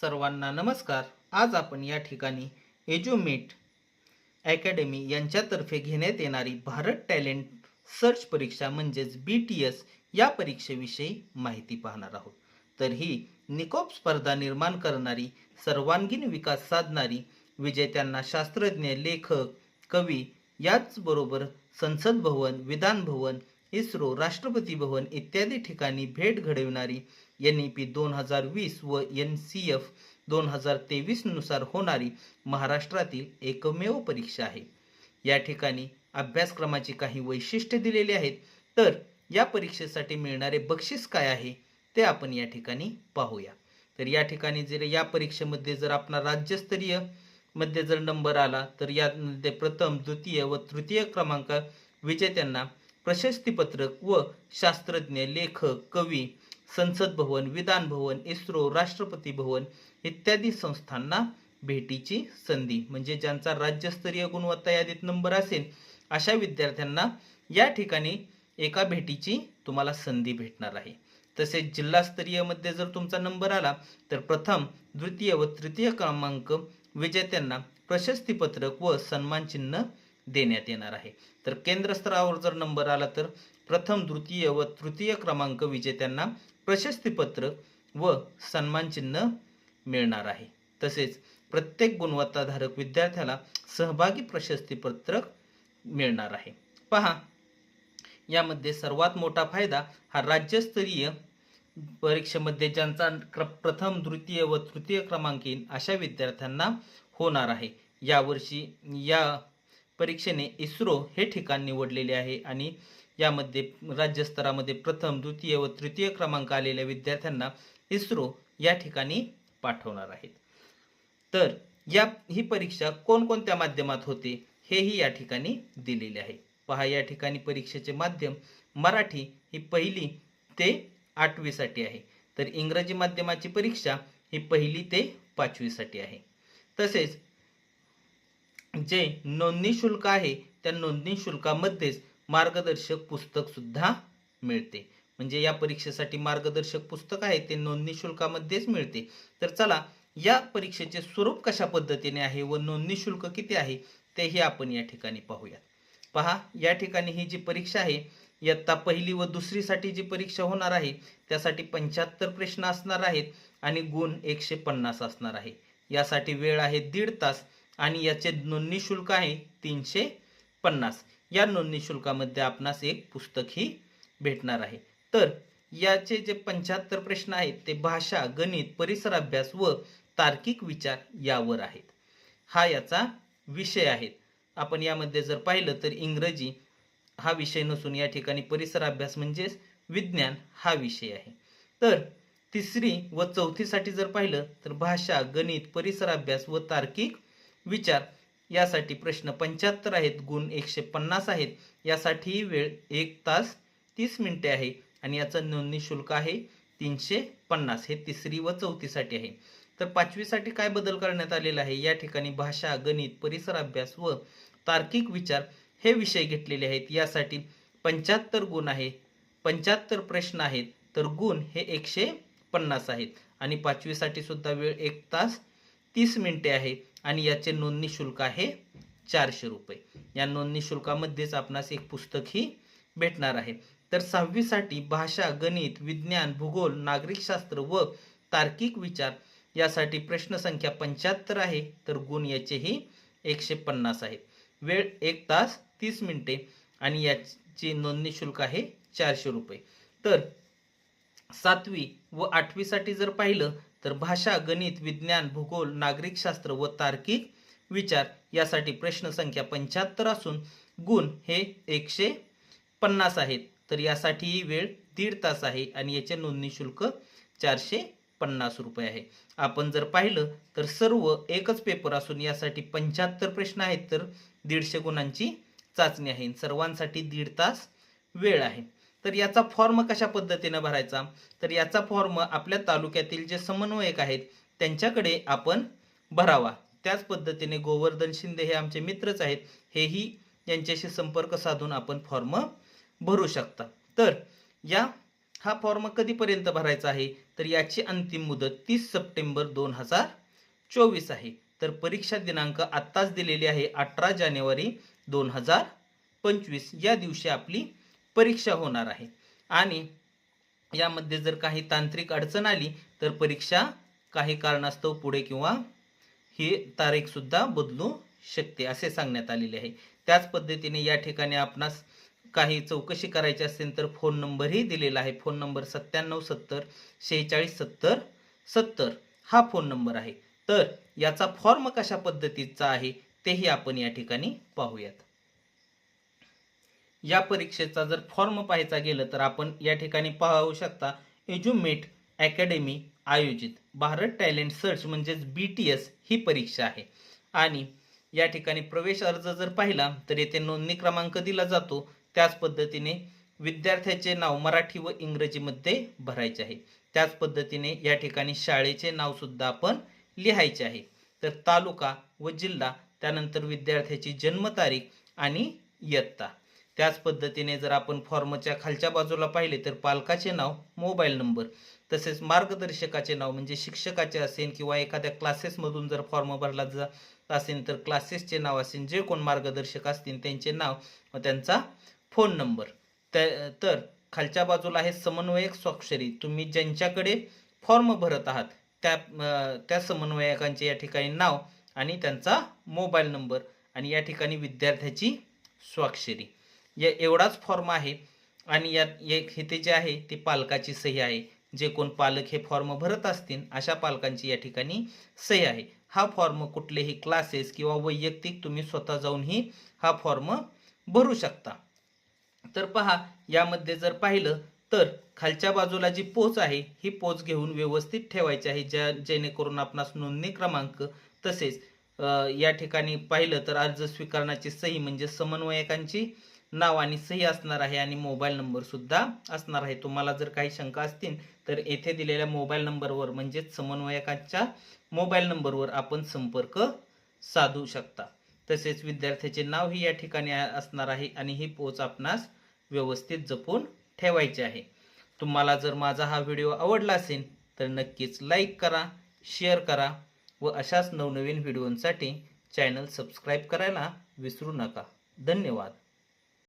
सर्वांना नमस्कार. आज आपण या ठिकाणी एज्युमेट अकॅडमी यांच्यातर्फे घेण्यात येणारी भारत टॅलेंट सर्च परीक्षा म्हणजेच बी टी एस या परीक्षेविषयी माहिती पाहणार आहोत. तर ही निकोप स्पर्धा निर्माण करणारी सर्वांगीण विकास साधणारी विजेत्यांना शास्त्रज्ञ लेखक कवी याचबरोबर संसद भवन विधान भवन इस्रो राष्ट्रपती भवन इत्यादी ठिकाणी भेट घडविणारी एन ई पी दोन हजार वीस व एन सी एफ दोन हजार तेवीसनुसार होणारी महाराष्ट्रातील एकमेव परीक्षा आहे. या ठिकाणी अभ्यासक्रमाची काही वैशिष्ट्ये दिलेली आहेत. तर या परीक्षेसाठी मिळणारे बक्षीस काय आहे ते आपण या ठिकाणी पाहूया. तर या ठिकाणी जर या परीक्षेमध्ये जर आपण राज्यस्तरीयमध्ये जर नंबर आला तर यामध्ये प्रथम द्वितीय व तृतीय क्रमांक विजेत्यांना प्रशस्तीपत्रक व शास्त्रज्ञ लेखक कवी संसद भवन विधान भवन इस्रो राष्ट्रपती भवन इत्यादी संस्थांना भेटीची संधी. म्हणजे ज्यांचा राज्यस्तरीय गुणवत्ता यादीत नंबर असेल अशा विद्यार्थ्यांना या ठिकाणी एका भेटीची तुम्हाला संधी भेटणार आहे. तसेच जिल्हास्तरीयमध्ये जर तुमचा नंबर आला तर प्रथम द्वितीय व तृतीय क्रमांक विजेत्यांना प्रशस्तीपत्रक व सन्मानचिन्ह देण्यात येणार आहे. तर केंद्र स्तरावर जर नंबर आला तर प्रथम द्वितीय व तृतीय क्रमांक विजेत्यांना प्रशस्तीपत्रक व सन्मानचिन्ह मिळणार आहे. तसेच प्रत्येक गुणवत्ताधारक विद्यार्थ्याला सहभागी प्रशस्तीपत्रक मिळणार आहे. पहा यामध्ये सर्वात मोठा फायदा हा राज्यस्तरीय परीक्षेमध्ये ज्यांचा क्र प्रथम द्वितीय व तृतीय क्रमांक येईल अशा विद्यार्थ्यांना होणार आहे. यावर्षी या परीक्षेने इस्रो हे ठिकाण निवडलेले आहे आणि यामध्ये राज्यस्तरामध्ये प्रथम द्वितीय व तृतीय क्रमांक आलेल्या विद्यार्थ्यांना इस्रो या ठिकाणी पाठवणार आहेत. तर या ही परीक्षा कोणकोणत्या माध्यमात होते हेही या ठिकाणी दिलेले आहे. पहा या ठिकाणी परीक्षेचे माध्यम मराठी ही पहिली ते आठवीसाठी आहे. तर इंग्रजी माध्यमाची परीक्षा ही पहिली ते पाचवीसाठी आहे. तसेच जे नोंदणी शुल्क आहे त्या नोंदणी शुल्कामध्येच मार्गदर्शक पुस्तक सुद्धा मिळते. म्हणजे या परीक्षेसाठी मार्गदर्शक पुस्तक आहे ते नोंदणी शुल्कामध्येच मिळते. तर चला या परीक्षेचे स्वरूप कशा पद्धतीने आहे व नोंदणी शुल्क किती आहे तेही आपण या ठिकाणी पाहूयात. पहा या ठिकाणी ही जी परीक्षा आहे इयत्ता पहिली व दुसरीसाठी जी परीक्षा होणार आहे त्यासाठी पंच्याहत्तर प्रश्न असणार आहेत आणि गुण एकशे पन्नास असणार आहे. यासाठी वेळ आहे दीड तास आणि याचे नोंदणी शुल्क आहे तीनशे पन्नास. या नोंदणी शुल्कामध्ये आपणास एक पुस्तकही भेटणार आहे. तर याचे जे पंच्याहत्तर प्रश्न आहेत ते भाषा गणित परिसर अभ्यास व तार्किक विचार यावर आहेत. हा याचा विषय आहे. आपण यामध्ये जर पाहिलं तर इंग्रजी हा विषय नसून या ठिकाणी परिसर अभ्यास म्हणजेच विज्ञान हा विषय आहे. तर तिसरी व चौथीसाठी जर पाहिलं तर भाषा गणित परिसर अभ्यास व तार्किक विचार यासाठी प्रश्न पंच्याहत्तर आहेत गुण एकशे पन्नास आहेत. यासाठी वेळ एक तास तीस मिनिटे आहे आणि याचं नोंदणी शुल्क आहे तीनशे पन्नास. हे तिसरी व चौथीसाठी आहे. तर पाचवीसाठी काय बदल करण्यात आलेला आहे? या ठिकाणी भाषा गणित परिसर अभ्यास व तार्किक विचार हे विषय घेतलेले आहेत. यासाठी पंच्याहत्तर गुण आहे पंच्याहत्तर प्रश्न आहेत तर गुण हे एकशे पन्नास आहेत. आणि पाचवीसाठी सुद्धा वेळ एक तास तीस मिनिटे आहे. आणि याचे नोंदणी शुल्क आहे चारशे रुपये. या नोंदणी शुल्कामध्येच आपणास एक पुस्तकही भेटणार आहे. तर सहावीसाठी भाषा गणित विज्ञान भूगोल नागरिकशास्त्र व तार्किक विचार यासाठी प्रश्नसंख्या पंच्याहत्तर आहे. तर गुण याचेही एकशे पन्नास आहेत. वेळ एक तास तीस मिनिटे आणि याची नोंदणी शुल्क आहे चारशे रुपये. तर सातवी व आठवीसाठी जर पाहिलं तर भाषा गणित विज्ञान भूगोल नागरिकशास्त्र व तार्किक विचार यासाठी प्रश्नसंख्या पंच्याहत्तर असून गुण हे एकशे पन्नास आहेत. तर यासाठीही वेळ दीड तास आहे आणि याचे नोंदणी शुल्क चारशे पन्नास रुपये आहे. आपण जर पाहिलं तर सर्व एकच पेपर असून यासाठी पंच्याहत्तर प्रश्न आहेत तर दीडशे गुणांची चाचणी आहे. सर्वांसाठी दीड तास वेळ आहे. तर याचा फॉर्म कशा पद्धतीनं भरायचा? तर याचा फॉर्म आपल्या तालुक्यातील जे समन्वयक आहेत त्यांच्याकडे आपण भरावा. त्याच पद्धतीने गोवर्धन शिंदे हे आमचे मित्रच आहेत हेही यांच्याशी संपर्क साधून आपण फॉर्म भरू शकता. तर या हा फॉर्म कधीपर्यंत भरायचा आहे? तर याची अंतिम मुदत तीस सप्टेंबर दोन हजार चोवीस आहे. तर परीक्षा दिनांक आत्ताच दिलेली आहे अठरा जानेवारी दोन हजार पंचवीस. या दिवशी आपली परीक्षा होणार आहे. आणि यामध्ये जर काही तांत्रिक अडचण आली तर परीक्षा काही कारणास्तव पुढे किंवा ही तारीखसुद्धा बदलू शकते असे सांगण्यात आलेले आहे. त्याच पद्धतीने या ठिकाणी आपणास काही चौकशी करायची असेल तर फोन नंबरही दिलेला आहे. फोन नंबर सत्त्याण्णव सत्तर शेहेचाळीस सत्तर सत्तर हा फोन नंबर आहे. तर याचा फॉर्म कशा पद्धतीचा आहे तेही आपण या ठिकाणी पाहूयात. या परीक्षेचा जर फॉर्म पाहायचा गेलं तर आपण या ठिकाणी पाहू शकता एज्युमेट अकॅडमी आयोजित. भारत टॅलेंट सर्च म्हणजेच बी टी एस ही परीक्षा आहे. आणि या ठिकाणी प्रवेश अर्ज जर पाहिला तर येथे नोंदणी क्रमांक दिला जातो. त्याच पद्धतीने विद्यार्थ्याचे नाव मराठी व इंग्रजीमध्ये भरायचे आहे. त्याच पद्धतीने या ठिकाणी शाळेचे नावसुद्धा आपण लिहायचे आहे. तर तालुका व जिल्हा त्यानंतर विद्यार्थ्याची जन्मतारीख आणि इयत्ता. त्याच पद्धतीने जर आपण फॉर्मच्या खालच्या बाजूला पाहिले तर पालकाचे नाव मोबाईल नंबर तसेच मार्गदर्शकाचे नाव म्हणजे शिक्षकाचे असेल किंवा एखाद्या क्लासेसमधून जर फॉर्म भरला जात असेल तर क्लासेसचे नाव असेल जे कोण मार्गदर्शक असतील त्यांचे नाव व त्यांचा फोन नंबर. तर खालच्या बाजूला आहे समन्वयक स्वाक्षरी. तुम्ही ज्यांच्याकडे फॉर्म भरत आहात त्या त्या समन्वयकांचे या ठिकाणी नाव आणि त्यांचा मोबाईल नंबर आणि या ठिकाणी विद्यार्थ्याची स्वाक्षरी. या एवढाच फॉर्म आहे. आणि यात एक इथे जे आहे ते पालकाची सही आहे. जे कोण पालक हे फॉर्म भरत असतील अशा पालकांची या ठिकाणी सही आहे. हा फॉर्म कुठलेही क्लासेस किंवा वैयक्तिक तुम्ही स्वतः जाऊनही हा फॉर्म भरू शकता. तर पहा यामध्ये जर पाहिलं तर खालच्या बाजूला जी पोच आहे ही पोच घेऊन व्यवस्थित ठेवायची आहे. ज्या जेणेकरून आपणास नोंदणी क्रमांक तसेच या ठिकाणी पाहिलं तर अर्ज स्वीकारण्याची सही म्हणजे समन्वयकांची नाव आणि सही असणार आहे आणि मोबाईल नंबरसुद्धा असणार आहे. तुम्हाला जर काही शंका असतील तर येथे दिलेल्या मोबाईल नंबरवर म्हणजेच समन्वयकांच्या मोबाईल नंबरवर आपण संपर्क साधू शकता. तसेच विद्यार्थ्याचे नाव ही या ठिकाणी असणार आहे आणि ही पोच आपणास व्यवस्थित जपून ठेवायची आहे. तुम्हाला जर माझा हा व्हिडिओ आवडला असेल तर नक्कीच लाईक करा शेअर करा व अशाच नवनवीन व्हिडिओंसाठी चॅनल सबस्क्राईब करायला विसरू नका. धन्यवाद.